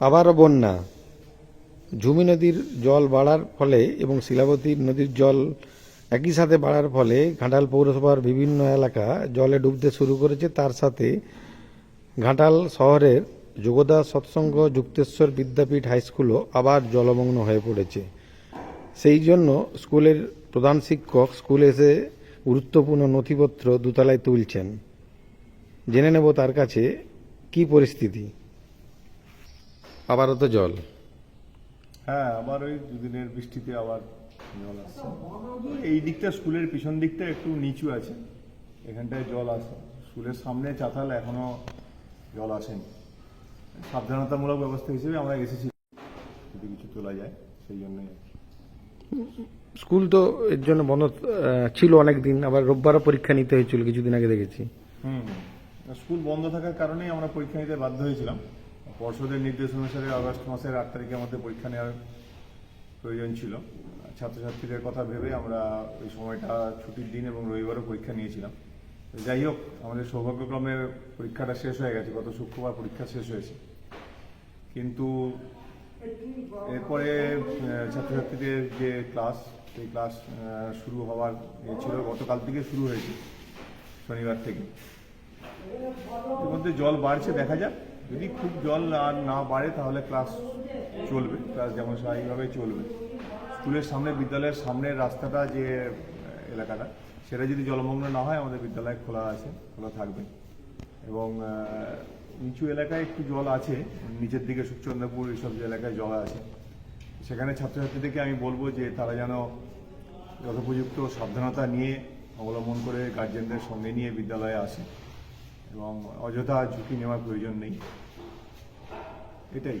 আবারও বন্যা। ঝুমি নদীর জল বাড়ার ফলে এবং শিলাবতী নদীর জল একই সাথে বাড়ার ফলে ঘাটাল পৌরসভার বিভিন্ন এলাকা জলে ডুবতে শুরু করেছে। তার সাথে ঘাটাল শহরের যোগদা সৎসঙ্গ যুক্তেশ্বর বিদ্যাপীঠ হাই স্কুলও আবার জলমগ্ন হয়ে পড়েছে। সেই জন্য স্কুলের প্রধান শিক্ষক স্কুলে এসে গুরুত্বপূর্ণ নথিপত্র দোতলায় তুলছেন। জেনে নেব তার কাছে কি পরিস্থিতি। আবারও তো জল। হ্যাঁ আবার ওই দুদিনের বৃষ্টিতে আবার জল আসছে। এই দিকটা স্কুলের পিছন দিকটা একটু নিচু আছে। এখানটায় জল আসে। স্কুলের সামনে চাতাল এখনও জল আসেনি। সাবধানতামূলক ব্যবস্থা হিসেবে আমরা এসেছি। যদি কিছু তোলা যায় সেই জন্যই স্কুল তো এর জন্য বন্ধ ছিল অনেক দিন আবার রোববারও পরীক্ষা নিতে হয়েছিল কিছুদিন আগে দেখেছি। হুম। স্কুল বন্ধ থাকার কারণেই আমরা পরীক্ষা নিতে বাধ্য হয়েছিলাম। পর্ষদের নির্দেশ অনুসারে আগস্ট মাসের আট তারিখে আমাদের পরীক্ষা নেওয়ার প্রয়োজন ছিল। ছাত্রছাত্রীদের কথা ভেবে আমরা ওই সময়টা ছুটির দিন এবং রবিবারও পরীক্ষা নিয়েছিলাম। যাই হোক, আমাদের সৌভাগ্যক্রমে পরীক্ষাটা শেষ হয়ে গেছে। গত শুক্রবার পরীক্ষা শেষ হয়েছে। কিন্তু এরপরে ছাত্রছাত্রীদের যে ক্লাস, সেই ক্লাস শুরু হওয়ার ছিল। গতকাল থেকে শুরু হয়েছে শনিবার থেকে। এর মধ্যে জল বাড়ছে, দেখা যাক। যদি খুব জল আর না বাড়ে, তাহলে ক্লাস চলবে। ক্লাস যেমন স্বাভাবিকভাবে চলবে। স্কুলের সামনে, বিদ্যালয়ের সামনের রাস্তাটা যে এলাকাটা, সেটা যদি জলমগ্ন না হয়, আমাদের বিদ্যালয় খোলা আছে, খোলা থাকবে। এবং নিচু এলাকায় একটু জল আছে, নিচের দিকে সুখচন্দ্রপুর, এইসব যে এলাকায় জল আছে। সেখানে ছাত্রছাত্রীদেরকে আমি বলব যে, তারা যেন যথোপযুক্ত সাবধানতা নিয়ে, অবলম্বন করে গার্জেনদের সঙ্গে নিয়ে বিদ্যালয়ে আসে। এবং অযথা ঝুঁকি নেওয়ার প্রয়োজন নেই। এটাই।